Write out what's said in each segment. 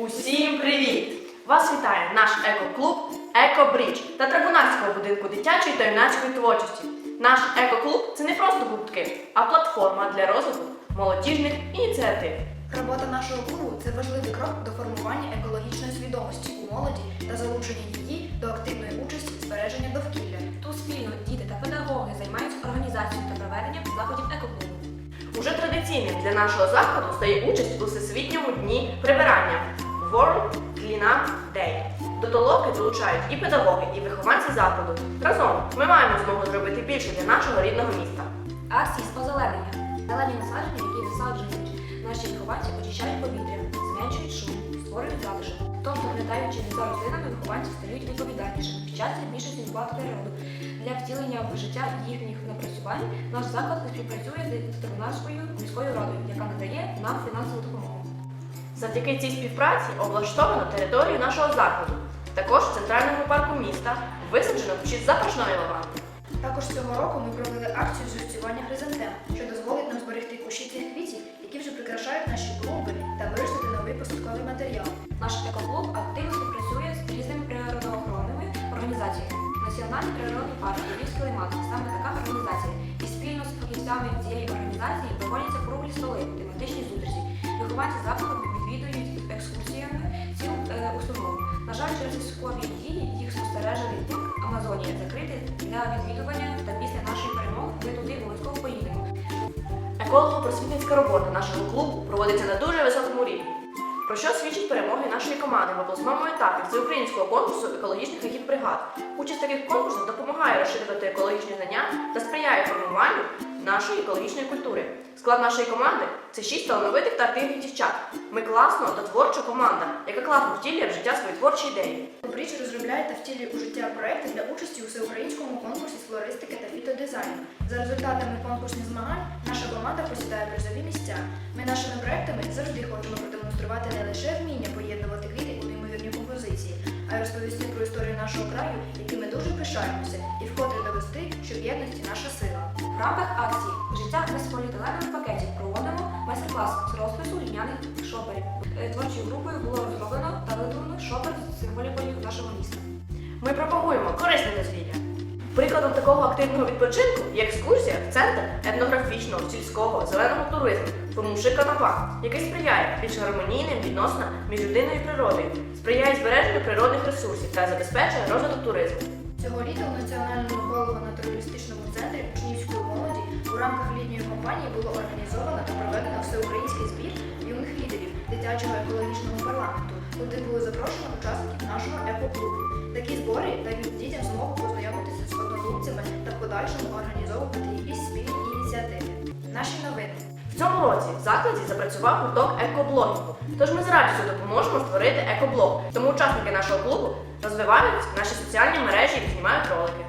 Усім привіт! Вас вітає наш екоклуб Екобрідж та Трибунальського будинку дитячої та юнацької творчості. Наш екоклуб це не просто гуртки, а платформа для розвитку молодіжних ініціатив. Робота нашого клубу це важливий крок до формування екологічної свідомості у молоді та залучення її до активної участі в збереженні довкілля. Тут спільно діти та педагоги займаються організацією та проведенням заходів екоклубу. Уже традиційним для нашого заходу стає участь у всесвітньому дні прибирання World Cleanup Day. До толоки долучають і педагоги, і вихованці закладу. Разом ми маємо змогу зробити більше для нашого рідного міста. Акції з озеленення. Зелені насадження, які висаджують наші вихованці, очищають повітря, зменшують шум, створюють затишок. Тобто, доглядаючи за рослинами, вихованці стають відповідальнішими, вчаться більше цінувати природу. Для втілення в життя їхніх напрацювань наш заклад співпрацює з ветеринарською міською радою, яка надає нам фінансову допомогу. Завдяки цій співпраці облаштовано територію нашого закладу. Також в центральному парку міста висаджено кущі запашної лаванди. Також цього року ми провели акцію з живцювання хризантем, що дозволить нам зберегти кущі цих квітів, які вже прикрашають наші клумби та виростити новий посадковий матеріал. Наш екоклуб активно співпрацює з різними природоохоронними організаціями. Національний природний парк Львівський лиман саме така організація. І спільно з фахівцями цієї організації проводяться круглі столи, тематичні зустрічі. Вихованці закладу відвідують екскурсіями цю е, установу. На жаль, через військові дії їх спостережений пункт Амазонія закритий для відвідування та після нашої перемоги ми туди обов'язково поїдемо. Еколого-просвітницька робота нашого клубу проводиться на дуже високому рівні, про що свідчать перемоги нашої команди в обласному етапі всеукраїнського конкурсу екологічних агітбригад. Участь таких конкурсах допомагає розширювати екологічні знання та сприяє формуванню нашої екологічної культури. Склад нашої команди це шість талановитих та активних дівчат. Ми класна та творча команда, яка класно втілює в життя свої творчі ідеї. Бріч розробляє та втілює у життя проекти для участі у всеукраїнському конкурсі з флористики та фітодизайну. За результатами конкурсних змагань наша команда посідає призові місця. Ми нашими проектами завжди хочемо продемонструвати не лише вміння поєднувати квіти розповісти про історію нашого краю, яким ми дуже пишаємося, і вкотре довести, що в єдності наша сила. В рамках акції Життя без поліетиленових пакетів проводимо майстер-клас з розпису ліняних шоперів. Е, Творчою групою було розроблено та видумано шопер з символікою нашого міста. Ми пропагуємо корисне дозвілля. Прикладом такого активного відпочинку є екскурсія в центр етнографічного, сільського, зеленого туризму Помуши Канапа, який сприяє більш гармонійним відносинам між людиною і природою, сприяє збереженню природних ресурсів та забезпечує розвиток туризму. Цього літа у Національному голово-натуралістичному центрі учнівської молоді у рамках літньої кампанії було організовано та проведено всеукраїнський збір юних лідерів дитячого екологічного парламенту, куди було запрошено учасників нашого екоклубу. Такі збори дають дітям змогу познайомитися з однодумцями та в подальшому організовувати якісь спільні ініціативи. Наші новини. В цьому році в закладі запрацював гурток екоблогінгу, тож ми з радістю допоможемо створити екоблог. Тому учасники нашого клубу розвивають наші соціальні мережі і знімають ролики.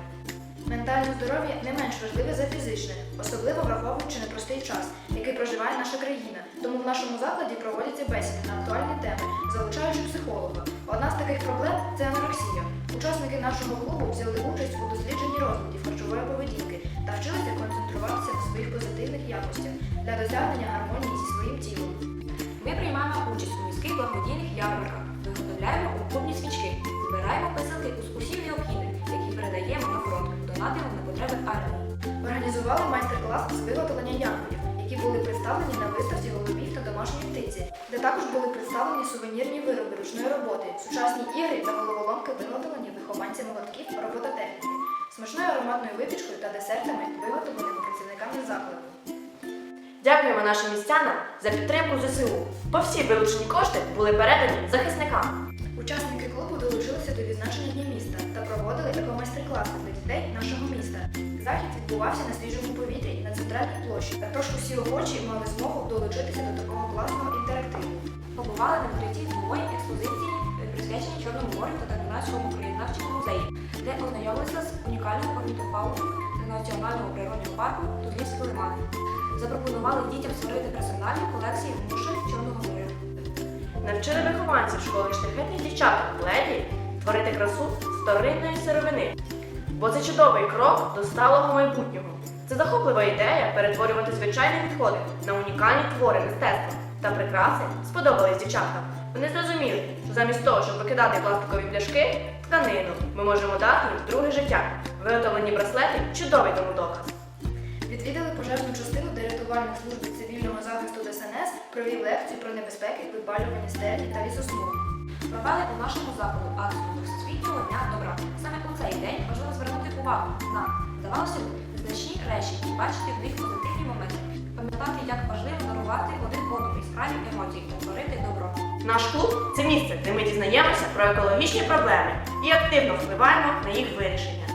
Ментальне здоров'я не менш важливе за фізичне, особливо враховуючи непростий час, який проживає наша країна. Тому в нашому закладі проводяться бесіди на актуальні теми, залучаючи психолога. Одна з таких проблем це анорексія. Учасники нашого клубу взяли участь у дослідженні розладів харчової поведінки та вчилися концентруватися на своїх позитивних якостях для досягнення гармонії зі своїм тілом. Ми приймаємо участь у міських благодійних ярмарках, виготовляємо окупні свічки, збираємо писанки з усіх необхідних, які передаємо на на потреби армії. Організували майстер-клас з виготовлення янголів, які були представлені на виставці голубів та домашньої птиці, де також були представлені сувенірні вироби ручної роботи, сучасні ігри та головоломки виготовлені вихованцями гуртків робототехніки, смачною ароматною випічкою та десертами, виготовленими працівниками закладу. Дякуємо нашим містянам за підтримку ЗСУ. Бо всі вилучені кошти були передані захисникам. Учасники клубу долучилися до відзначення Дня міста та проводили екомайстер-класи для дітей нашого міста. Захід відбувався на свіжому повітрі на центральній площі. Також усі охочі мали змогу долучитися до такого класного інтерактиву. Побували на відкритті нової експозиції, е, присвяченій Чорному морю та Карпінатському краєзнавчому музеї, де ознайомилися з унікальною орнітофауною Національного природного парку Тудлівський лиман. Запропонували дітям створити персональні колекції мушель Чорного моря. Навчили вихованців школи шляхетних дівчаток леді творити красу з вторинної сировини. Бо це чудовий крок до сталого майбутнього. Це захоплива ідея перетворювати звичайні відходи на унікальні твори мистецтва та прикраси сподобались дівчаткам. Вони зрозуміли, що замість того, щоб викидати пластикові пляшки, тканину, ми можемо дати їм друге життя. Виготовлені браслети чудовий тому доказ. Відвідали пожежну частину, де рятувальник служби цивільного захисту ДСНС провів лекцію про небезпеки випалювання стелі та лісосмуг. Провели у нашому закладу акцію Всесвітнього дня добра. Саме у цей день важливо звернути увагу на, здавалося б, незначні речі і бачити в них позитивні моменти, пам'ятати, як важливо дарувати один одному яскраві емоції та творити добро. Наш клуб це місце, де ми дізнаємося про екологічні проблеми і активно впливаємо на їх вирішення.